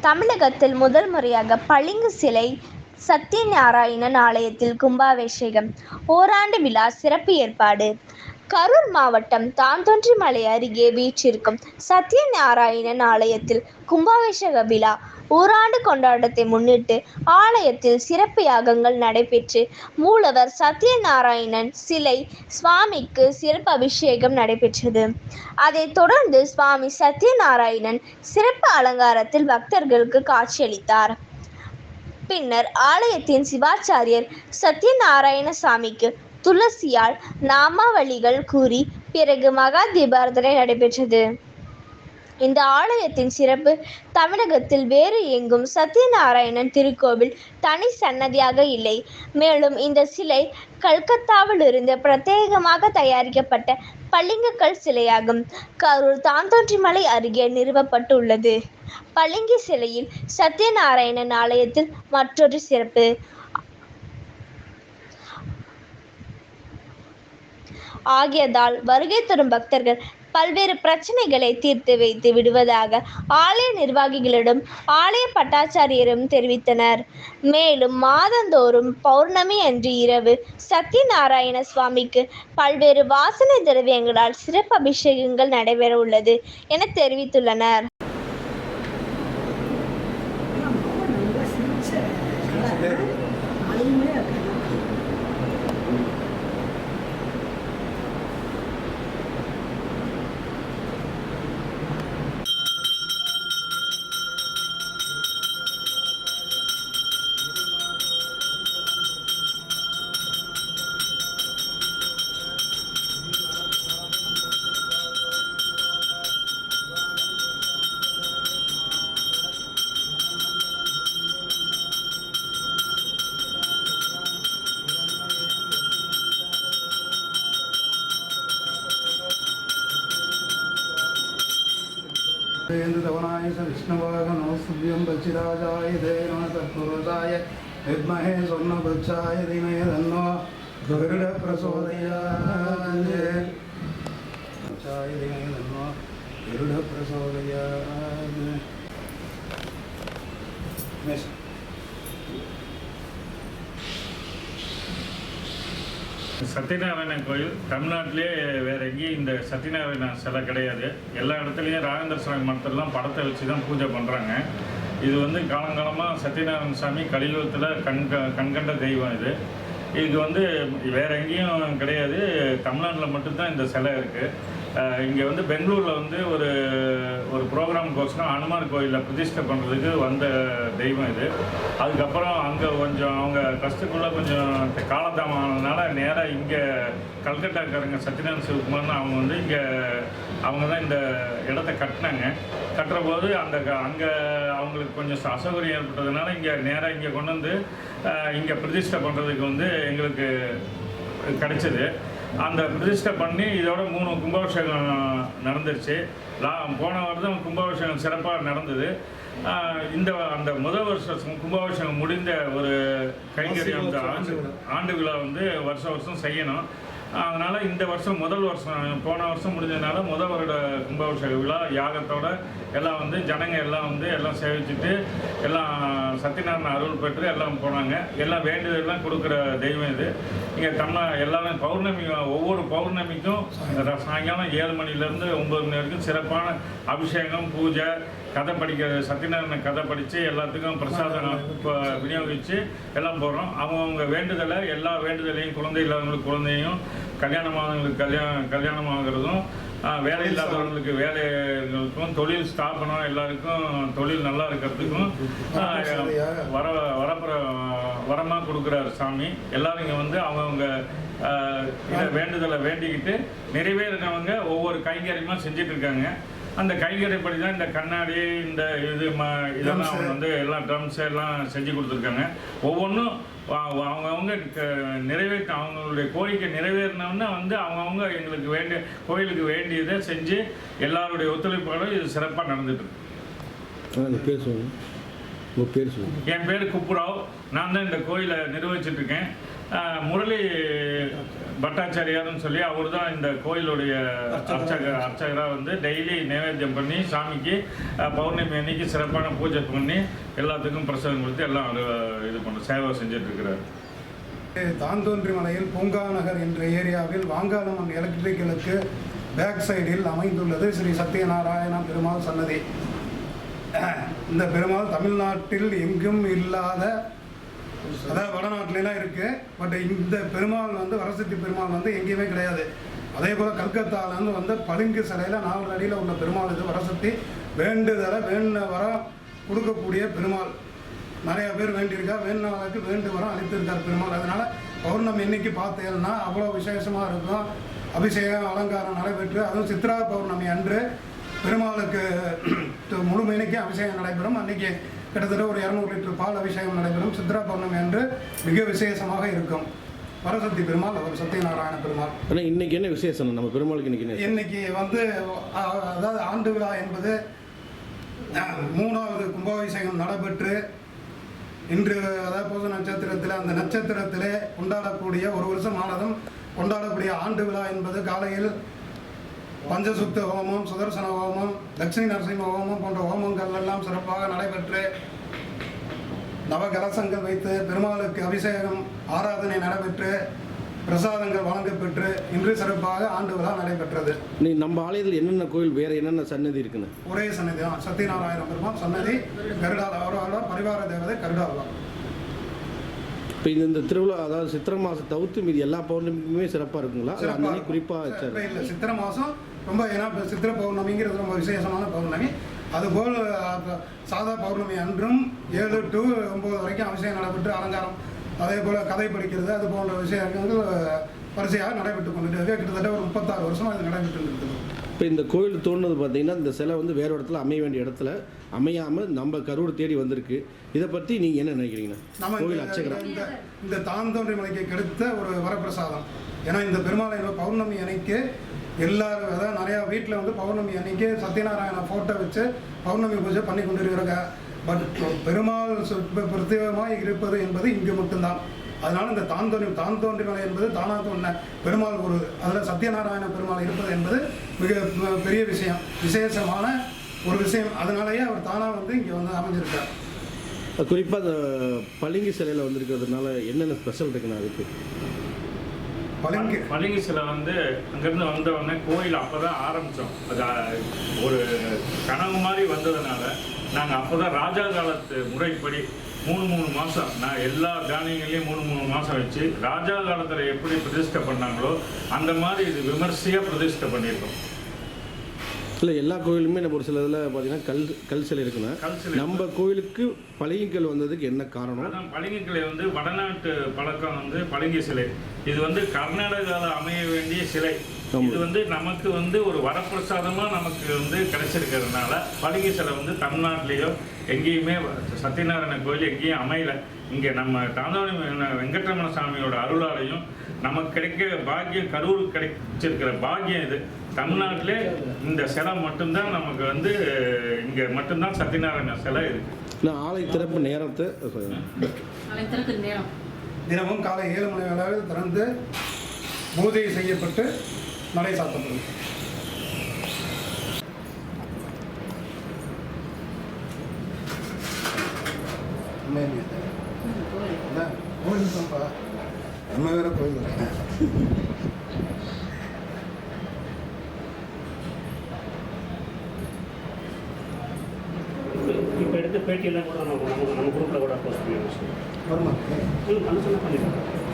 தமிழகத்தில் முதல் முறையாக பளிங்கு சிலை சத்யநாராயணன் ஆலயத்தில் கும்பாபிஷேகம். ஓராண்டு விழா சிறப்பு ஏற்பாடு. கரூர் மாவட்டம் தாந்தோன்றிமலை அருகே வீற்றிருக்கும் சத்யநாராயணன் ஆலயத்தில் கும்பாபிஷேக விழா ஓராண்டு கொண்டாட்டத்தை முன்னிட்டு ஆலயத்தில் சிறப்பு யாகங்கள் நடைபெற்று மூலவர் சத்யநாராயணன் சிலை சுவாமிக்கு சிறப்பு அபிஷேகம் நடைபெற்றது. அதைத் தொடர்ந்து சுவாமி சத்யநாராயணன் சிறப்பு அலங்காரத்தில் பக்தர்களுக்கு காட்சியளித்தார். பின்னர் ஆலயத்தின் சிவாச்சாரியர் சத்யநாராயண சாமிக்கு துளசியால் நாமாவளிகள் கூறி பிறகு மகா தீபாரதனை நடைபெற்றது. இந்த ஆலயத்தின் சிறப்பு தமிழகத்தில் வேறு எங்கும் சத்யநாராயணன் திருக்கோவில் தனி சன்னதியாக இல்லை. மேலும் இந்த சிலை கல்கத்தாவிலிருந்து பிரத்யேகமாக தயாரிக்கப்பட்ட பளிங்கக்கல் சிலையாகும். கரூர் தாந்தோன்றிமலை அருகே நிறுவப்பட்டுள்ளது. பளிங்கி சிலையில் சத்யநாராயணன் ஆலயத்தில் மற்றொரு சிறப்பு. ஆகியதால் வருகை தரும் பக்தர்கள் பல்வேறு பிரச்சனைகளை தீர்த்து வைத்து விடுவதாக ஆலய நிர்வாகிகளிடம் ஆலய பட்டாச்சாரியரும் தெரிவித்தனர். மேலும் மாதந்தோறும் பௌர்ணமி அன்று இரவு சத்யநாராயண சுவாமிக்கு பல்வேறு வாசனை திரவியங்களால் சிறப்பு அபிஷேகங்கள் நடைபெற உள்ளது என தெரிவித்துள்ளனர். ेन्द्रवनाय स विष्णुवागनोस्तुभ्यं बचिराजाय देव तत्पुरुषाय विद्महे स्वर्णवृक्षाय धीमहि तन्नो गरुडप्रचोदयात् वृक्षाय धीमहि तन्नो गरुडप्रचोदयात् சத்யநாராயணன் கோயில் தமிழ்நாட்டிலே வேற எங்கேயும் இந்த சத்யநாராயணன் சிலை கிடையாது. எல்லா இடத்துலையும் ராஜேந்திர சுவாமி மடத்துலலாம் படத்தை வச்சு தான் பூஜை பண்ணுறாங்க இது வந்து காலங்காலமாக சத்யநாராயண சாமி கலியுகத்தில் கண் கண்கண்ட தெய்வம் இது. இதுக்கு வந்து வேற எங்கேயும் கிடையாது. தமிழ்நாட்டில் மட்டும்தான் இந்த சிலை இருக்குது இங்கே வந்து பெங்களூரில் வந்து ஒரு ஒரு ப்ரோக்ராமுக்கோசரம் அனுமார் கோயிலில் பிரதிஷ்டை பண்ணுறதுக்கு வந்த தெய்வம் இது. அதுக்கப்புறம் அங்கே கொஞ்சம் அவங்க கஷ்டக்குள்ளே கொஞ்சம் காலதாமம் ஆனதுனால நேராக இங்கே கல்கட்டாக்காரங்க சத்யநாராயண சிவகுமார்னு அவங்க வந்து இங்கே அவங்க தான் இந்த இடத்த கட்டினாங்க. கட்டுற போது அந்த அங்கே அவங்களுக்கு கொஞ்சம் அசௌகரியம் ஏற்பட்டதுனால இங்கே நேராக இங்கே கொண்டு வந்து இங்கே பிரதிஷ்டை பண்ணுறதுக்கு வந்து எங்களுக்கு கிடைச்சது. அந்த பிரதிஷ்டை பண்ணி இதோட மூணு கும்பாபிஷேகம் நடந்துருச்சு. லா போன வருடம் கும்பாபிஷேகம் சிறப்பாக நடந்தது. இந்த அந்த முதல் வருஷம் கும்பாபிஷேகம் முடிந்த ஒரு கைங்கரியம் ஆண்டு ஆண்டு விழா வந்து வருஷம் வருஷம் செய்யணும். அதனால் இந்த வருஷம் முதல் வருஷம் போன வருஷம் முடிஞ்சதுனால முதல் வருட கும்பாபிஷேக விழா யாகத்தோட எல்லாம் வந்து ஜனங்க எல்லாம் வந்து எல்லாம் சேவிச்சுட்டு எல்லாம் சத்யநாராயண அருள் பெற்று எல்லாம் போனாங்க. எல்லாம் வேண்டுதல்லாம் கொடுக்குற தெய்வம் இது. இங்கே தமிழ் எல்லாமே பௌர்ணமி ஒவ்வொரு பௌர்ணமிக்கும் ர- சாயங்காலம் ஏழு மணிலேருந்து ஒம்பது மணி வரைக்கும் சிறப்பான அபிஷேகம் பூஜை கதை படிக்கிற சத்யநாராயண கதை படித்து எல்லாத்துக்கும் பிரசாதம் விநியோகித்து எல்லாம் போடுறோம். அவங்கவுங்க வேண்டுதலை எல்லா வேண்டுதலையும் குழந்தை இல்லாதவங்களுக்கு குழந்தையும் கல்யாணமானவங்களுக்கு கல்யாணம் கல்யாணம் ஆகிறதும் வேலை இல்லாதவங்களுக்கு வேலைகளுக்கும் தொழில் ஸ்தாபனம் எல்லாருக்கும் தொழில் நல்லா இருக்கிறதுக்கும் வர வரப்புற வரமாக கொடுக்குறாரு சாமி. எல்லாரும் இங்கே வந்து அவங்கவுங்க வேண்டுதலை வேண்டிக்கிட்டு நிறைவேறினவங்க ஒவ்வொரு கைங்கரியமாக செஞ்சுட்டு இருக்காங்க. அந்த கைகரைப்படி தான் இந்த கண்ணாடி இந்த இது ம இதெல்லாம் அவங்க வந்து எல்லாம் ட்ரம்ஸ் எல்லாம் செஞ்சு கொடுத்துருக்காங்க. ஒவ்வொன்றும் அவங்கவுங்க நிறைவேற்ற அவங்களுடைய கோரிக்கை நிறைவேறினோன்னா வந்து அவங்கவுங்க எங்களுக்கு வேண்டிய கோயிலுக்கு வேண்டியதை செஞ்சு எல்லாருடைய ஒத்துழைப்போட இது சிறப்பாக நடந்துட்டு பேர் சொல்லுங்கள் உங்கள் பேர் சொல்லுங்கள் என் பேர் குப்புராவ். நான் தான் இந்த கோயிலை ஆஹ் முரளி பட்டாச்சாரியார்னு சொல்லி அவர் தான் இந்த கோயிலுடைய அர்ச்சகர். அர்ச்சகராக வந்து டெய்லி நைவேத்தியம் பண்ணி சாமிக்கு பௌர்ணமி அன்னைக்கு சிறப்பான பூஜை பண்ணி எல்லாத்துக்கும் பிரசாதம் கொடுத்து எல்லாம் இது பண்ண சேவை செஞ்சுட்டு இருக்கிறாரு தாந்தோன்றி மலையில் பூங்கா நகர் என்ற ஏரியாவில் வாங்காளம்மன் எலக்ட்ரிக்கலுக்கு பேக் சைடில் அமைந்துள்ளது ஸ்ரீ சத்யநாராயண பெருமாள் சன்னதி. இந்த பெருமாள் தமிழ்நாட்டில் எங்கும் இல்லாத அதாவது வடநாட்டிலாம் இருக்கு. பட் இந்த பெருமாள் வந்து வரசக்தி பெருமாள் வந்து எங்கேயுமே கிடையாது. அதே போல் கல்கத்தாவிலேருந்து வந்து பளிங்கு சிலையில் நாலு அடியில் உள்ள பெருமாள் இது வரசக்தி. வேண்டுதலை வேண்ட வர கொடுக்கக்கூடிய பெருமாள். நிறைய பேர் வேண்டியிருக்கா வேண்டினவர்களுக்கு வேண்டு வரம் அளித்திருக்கார் பெருமாள். அதனால பௌர்ணமி இன்னைக்கு பார்த்தேன்னா அவ்வளோ விசேஷமாக இருக்கும். அபிஷேகம் அலங்காரம் நடைபெற்று அதுவும் சித்ரா பௌர்ணமி அன்று பெருமாளுக்கு முழுமையினைக்கு அபிஷேகம் நடைபெறும். அன்னைக்கு கிட்டத்தட்ட ஒரு இரநூறு லிட்டர் பால் அபிஷேகம் நடைபெறும் சித்ரா பௌர்ணமி அன்று மிக விசேஷமாக இருக்கும். வரசக்தி பெருமாள் அவர் சத்யநாராயண பெருமாள். ஆனால் இன்னைக்கு என்ன விசேஷம்? நம்ம பெருமாளுக்கு இன்னைக்கு இன்னைக்கு வந்து அதாவது ஆண்டு விழா என்பது மூணாவது கும்பாபிஷேகம் நடைபெற்று இன்று அதாவது பூச நட்சத்திரத்தில் அந்த நட்சத்திரத்திலே கொண்டாடக்கூடிய ஒரு வருஷம் ஆனதும் கொண்டாடக்கூடிய ஆண்டு விழா என்பது காலையில் பஞ்சசுத்த ஹோமம் சுதர்சன ஹோமம் லட்சுமி நரசிம்ம ஹோமம் போன்ற ஹோமங்கள் எல்லாம் சிறப்பாக நடைபெற்று நவகலசங்கள் வைத்து பெருமாளுக்கு அபிஷேகம் ஆராதனை நடைபெற்று பிரசாதங்கள் வழங்கப்பெற்று இன்று சிறப்பாக ஆண்டு விழா நடைபெற்றது. நீ நம்ம ஆலயத்தில் என்னென்ன கோயில் வேறு என்னென்ன சன்னதி இருக்குன்னு? ஒரே சன்னதி தான். சத்யநாராயண பெருமாள் சன்னதி கருடால் அவரோட பரிவார தேவதை கருடால் தான் இப்போ இந்த இந்த திருவிழா அதாவது சித்திரை மாதம் தவிர்த்து மீதி எல்லா பௌர்ணமிக்குமே சிறப்பாக இருக்குங்களா? குறிப்பாக இல்லை சித்திரை மாதம் ரொம்ப ஏன்னா இப்ப சித்திரை பௌர்ணமிங்கிறது ரொம்ப விசேஷமான பௌர்ணமி. அதுபோல் சாதா பௌர்ணமி அன்றும் ஏழு டு ஒம்பது வரைக்கும் அபிஷேகம் நடைபெற்று அலங்காரம். அதே போல் கதை படிக்கிறது அது போன்ற விஷயங்கள் வரிசையாக நடைபெற்று இருக்கு கிட்டத்தட்ட ஒரு முப்பத்தாறு வருஷம் அது நடைபெற்று இருக்குது இப்போ இந்த கோயில் தோணுது பார்த்தீங்கன்னா இந்த சிலை வந்து வேறு இடத்துல அமைய வேண்டிய இடத்துல அமையாமல் நம்ம கரூர் தேடி வந்திருக்கு. இதை பற்றி நீங்கள் என்ன நினைக்கிறீங்கண்ணா நம்ம கோயில் இந்த இந்த தாந்தோன்றி மலைக்கு கிடைத்த ஒரு வரப்பிரசாதம். ஏன்னா இந்த பெருமாளை பௌர்ணமி அன்னைக்கு எல்லாரும் அதாவது நிறையா வீட்டில் வந்து பௌர்ணமி அன்னைக்கு சத்யநாராயண ஃபோட்டோ வச்சு பௌர்ணமி பூஜை பண்ணி கொண்டு இருக்கிறாங்க பட் பெருமாள் பிரத்யேகமாக இருப்பது என்பது இங்கு மட்டும்தான். அதனால இந்த தாந்தோன்றி தாந்தோன்றி மலை என்பது தானாக தோன்றின பெருமாள் ஒரு அதில் சத்யநாராயண பெருமாள் இருப்பது என்பது மிக பெரிய விஷயம். விசேஷமான ஒரு விஷயம். அதனாலேயே அவர் தானாக வந்து இங்கே வந்து அமைஞ்சிருக்கார். குறிப்பாக அந்த பளிங்கு சிலையில் வந்திருக்கிறதுனால என்னென்ன ஸ்பெஷல் இருக்குண்ணா அதுக்கு? பளிங்கு. பளிங்கு சிலை வந்து அங்கேருந்து வந்தவொடனே கோயில் அப்போ தான் ஆரம்பித்தோம் அது ஒரு கனவு மாதிரி வந்ததுனால நாங்கள் அப்போ தான் ராஜா காலத்து முறைப்படி மூணு மூணு மாதம் நான் எல்லா தானியங்களையும் மூணு மூணு மாதம் வச்சு ராஜா காலத்தில் எப்படி பிரதிஷ்டை பண்ணாங்களோ அந்த மாதிரி இது விமர்சையாக பிரதிஷ்டை பண்ணியிருக்கோம். இல்லை எல்லா கோயிலுமே நம்ம ஒரு சில இதில் பார்த்தீங்கன்னா கல் கல் சிலை சிலை. நம்ம கோயிலுக்கு பளிங்குக்கல் வந்ததுக்கு என்ன காரணம் அதான் பளிங்கு கிளை வந்து வடநாட்டு பழக்கம் வந்து பளிங்கு சிலை இது வந்து கர்நாடகாவில் அமைய வேண்டிய சிலை. இது வந்து நமக்கு வந்து ஒரு வரப்பிரசாதமா நமக்கு வந்து கிடைச்சிருக்கிறதுனால பளிங்கு சிலை வந்து தமிழ்நாட்டிலேயோ எங்கேயுமே சத்யநாராயண கோயில் எங்கேயும் அமையல இங்கே நம்ம தாந்தாவணி வெங்கட்ரமண சாமியோட அருளாலையும் நமக்கு கிடைக்க பாக்கியம் கரூருக்கு கிடைச்சிருக்கிற பாக்கியம் இது. தமிழ்நாட்டிலே இந்த சிலை மட்டும்தான் நமக்கு வந்து இங்கே மட்டும்தான் சத்யநாராயண சிலை இருக்கு. நான் ஆலை திறப்பு நேரத்தை தினமும் காலை ஏழு மணி அளவில் திறந்து பூஜை செய்யப்பட்டு நடை சாத்தப்படும் தான்ப்பா நம்ம வேற கோயில் இப்போ எடுத்த பேட்டியெல்லாம் கூட நம்ம நம்ம குரூப்பில் கூட போஸ்ட் பண்ணி வருமா? ம் பண்ண சொன்னால் பண்ணிக்கலாம்